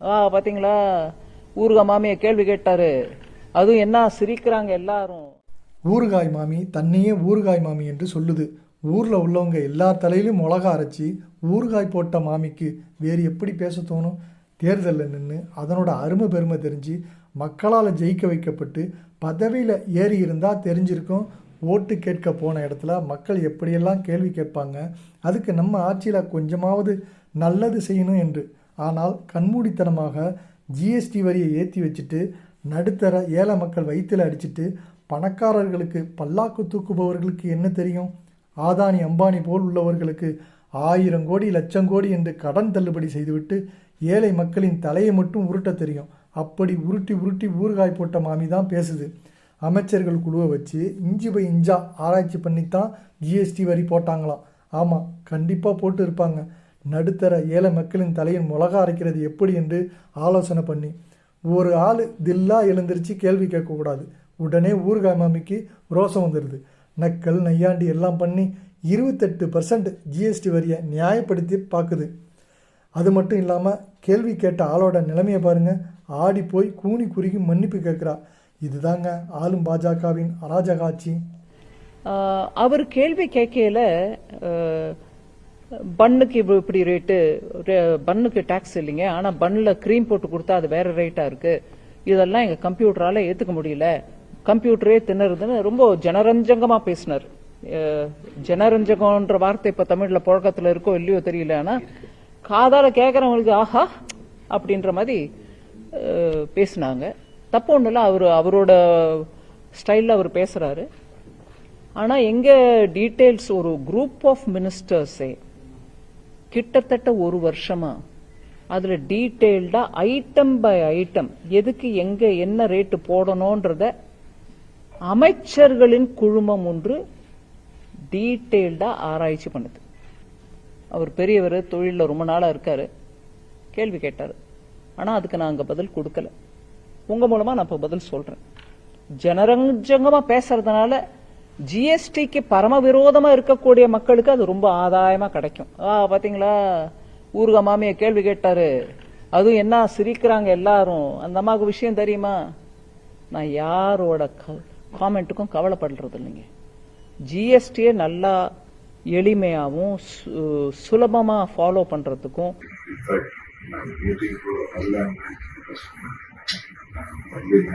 ஆ பாத்தீங்களா? ஊருகா மாமிய கேள்வி கேட்டாரு. அதுவும் என்ன சிரிக்கிறாங்க எல்லாரும். ஊறுகாய் மாமி தன்னையே ஊறுகாய் மாமி என்று சொல்லுது. ஊரில் உள்ளவங்க எல்லா தலையிலும் மிளகா அரைச்சி ஊறுகாய் போட்ட மாமிக்கு வேறு எப்படி பேச தோணும்? தேர்தலில் நின்று அதனோட அருமை பெருமை தெரிஞ்சு மக்களால் ஜெயிக்க வைக்கப்பட்டு பதவியில் ஏறி இருந்தால் தெரிஞ்சிருக்கும். ஓட்டு கேட்க போன இடத்துல மக்கள் எப்படியெல்லாம் கேள்வி கேட்பாங்க? அதுக்கு நம்ம ஆட்சியில் கொஞ்சமாவது நல்லது செய்யணும் என்று ஆனால் கண்மூடித்தனமாக ஜிஎஸ்டி வரியை ஏற்றி வச்சுட்டு நடுத்தர ஏழை மக்கள் வயிற்றில் அடிச்சிட்டு பணக்காரர்களுக்கு பல்லாக்கு தூக்குபவர்களுக்கு என்ன தெரியும்? ஆதானி அம்பானி போல் உள்ளவர்களுக்கு ஆயிரம் கோடி லட்சம் கோடி என்று கடன் தள்ளுபடி செய்துவிட்டு ஏழை மக்களின் தலையை மட்டும் உருட்ட தெரியும். அப்படி உருட்டி உருட்டி ஊறுகாய் போட்ட மாமி தான் பேசுது. அமைச்சர்கள் குழுவை வச்சு இஞ்சி பை இஞ்சா ஆராய்ச்சி பண்ணித்தான் ஜிஎஸ்டி வரி போட்டாங்களாம். ஆமாம் கண்டிப்பாக போட்டு இருப்பாங்க. நடுத்தர ஏழை மக்களின் தலையின் மிளகா அரைக்கிறது எப்படி என்று ஆலோசனை பண்ணி ஒரு ஆள் தில்லா எழுந்திருச்சு கேள்வி கேட்கக்கூடாது. உடனே ஊறுகாய் மாமிக்கு ரோசம் வந்துடுது நக்கல் நையாண்டி எல்லாம் பண்ணி இருபத்தெட்டு பர்சன்ட் ஜிஎஸ்டி வரியை நியாயப்படுத்தி பார்க்குது அது மட்டும் இல்லாமல் கேள்வி கேட்ட ஆளோட நிலைமையை பாருங்க. ஆடி போய் கூனி குறுகி மன்னிப்பு கேட்குறா. இதுதாங்க ஆளும் பாஜகவின் அராஜக ஆட்சி. அவர் கேள்வி கேட்கல பண்ணுக்கு பன்னுக்கு இப்படி ரேட்டு பண்ணுக்கு பன்னுக்கு டாக்ஸ் இல்லைங்க. ஆனால் பன்னில் க்ரீம் போட்டு கொடுத்தா அது வேற ரேட்டாக இருக்கு. இதெல்லாம் எங்கள் கம்ப்யூட்டரால ஏற்றுக்க முடியல. கம்ப்யூட்டரே திணறுதுன்னு ரொம்ப ஜனரஞ்சகமாக பேசினார். ஜனரஞ்சகம்ன்ற வார்த்தை இப்போ தமிழில் புழக்கத்தில் இருக்கோ இல்லையோ தெரியல. ஆனால் காதால் கேட்குறவங்களுக்கு ஆஹா அப்படின்ற மாதிரி பேசினாங்க. தப்பு ஒன்றும் இல்லை. அவர் அவரோட ஸ்டைலில் அவர் பேசுகிறாரு ஆனால் எங்கே டீட்டெயில்ஸ் ஒரு குரூப் ஆஃப் மினிஸ்டர்ஸே கிட்டத்தட்ட ஒரு வருஷமா அதுல டீடைல்டா ஐட்டம் பை ஐட்டம் எதுக்கு எங்க என்ன ரேட்டு போடணும்ன்றத அமைச்சர்களின் குழுமம் ஒன்று டீடைல்டா ஆராய்ச்சி பண்ணுது. அவர் பெரியவர் தொழிலில் ரொம்ப நாளா இருக்காரு. கேள்வி கேட்டார். ஆனா அதுக்கு நான் அங்க பதில் கொடுக்கல. உங்க மூலமா நான் இப்போ பதில் சொல்றேன். ஜனரஞ்சகமா பேசுறதுனால ஜிஎஸ்டிக்கு பரம விரோதமா இருக்கக்கூடிய மக்களுக்கு அது ரொம்ப ஆதாயமா கிடைக்கும். ஆ பாத்தீங்களா? ஊருக மாமிய கேள்வி கேட்டாரு. அதுவும் என்ன சிரிக்கிறாங்க எல்லாரும். அந்த அம்மாவுக்கு விஷயம் தெரியுமா? நான் யாரோட காமெண்ட்டுக்கும் கவலைப்படுறது இல்லைங்க. ஜிஎஸ்டியை நல்லா எளிமையாவும் சு- சுலபமா ஃபாலோ பண்றதுக்கும் In